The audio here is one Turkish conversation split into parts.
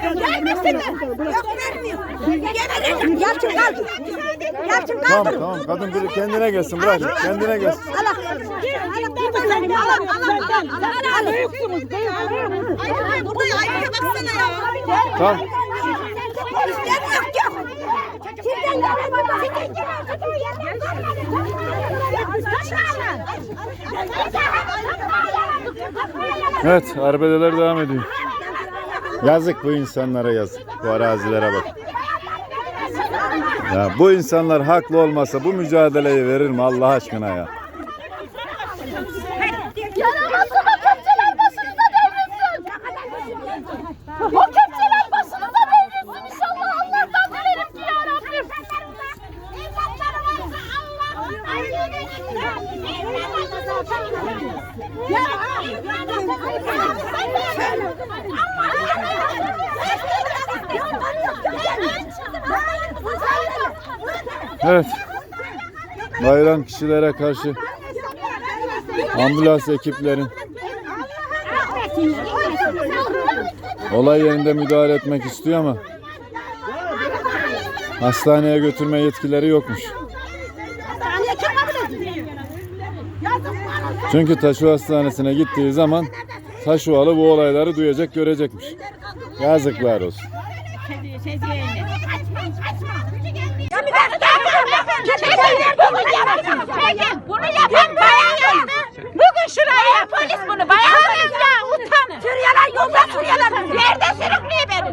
Gelmesin mi? Yok vermiyor. Gelecek. Yalçın kaldır. Yalçın Tamam kaldır. tamam kadın bir kendine gelsin bırak kendine gelsin. Allah. Allah. Allah. Allah. Büyüksünüz. Burada aynaya baksana ya. Tamam. Polisler yok yok. Sizden gelemem. Evet arbedeler devam ediyor. Yazık bu insanlara yazık. Bu arazilere bak. Ya bu insanlar haklı olmasa bu mücadeleyi verir mi Allah aşkına ya? Yaramazsın o kepçeler başınıza devrilsin. O kepçeler başınıza devrilsin inşallah Allah'tan dilerim ki ya Rabbim. Evet. Bayram kişilere karşı ambulans ekiplerin olay yerinde müdahale etmek istiyor ama hastaneye götürme yetkileri yokmuş. Çünkü Taşu Hastanesi'ne gittiği zaman Taşualı bu olayları duyacak, görecekmiş. Yazıklar olsun. Bunu yapan bayan yaptı. Bugün şuraya polis bunu bayanlarız ya utanın. Sürüyorlar yolda sürüyorlar. Yerde sürüklüyor beni.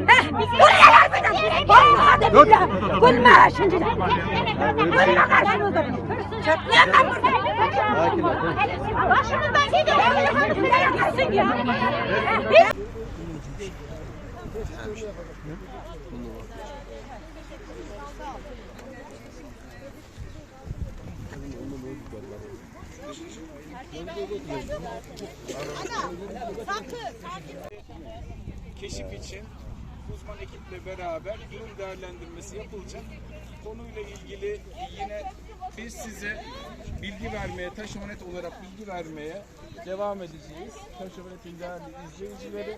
Vuruyorlar beni. Vallahi de billahi. Gülme şimdi. Gülme karşımızda. Çöplüyorum ben burada. Başımızdan gidiyor. Ya. Keşif için uzman ekiple beraber durum değerlendirmesi yapılacak. Konuyla ilgili yine biz size bilgi vermeye, taşımanet olarak bilgi vermeye devam edeceğiz. Taşımanetin değerli izleyicileri.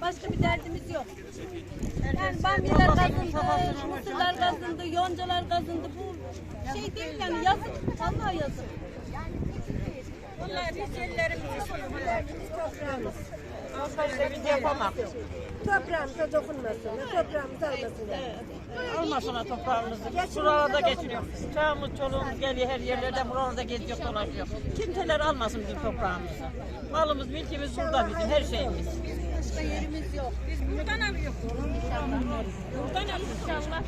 Başka bir derdimiz yok. Yani bamyalar kazındı, mısırlar kazındı, yoncalar kazındı. Bu şey değil yani yazık. Vallahi yazık. Bunlar biz ellerimizi sürülerimiz toprağımız. Toprağımıza dokunmasın. Toprağımızı almasın. Almasınlar toprağımızı. Buralarda geçiriyor. Çağımız, çoluğumuz geliyor her yerlerde buralarda geziyor, dolaşıyor. Kimseler almasın bizim toprağımızı. Malımız, mülkümüz burada bizim, her şeyimiz. Başka yerimiz yok. Biz buradan alıyoruz. Buradan alıyoruz inşallah.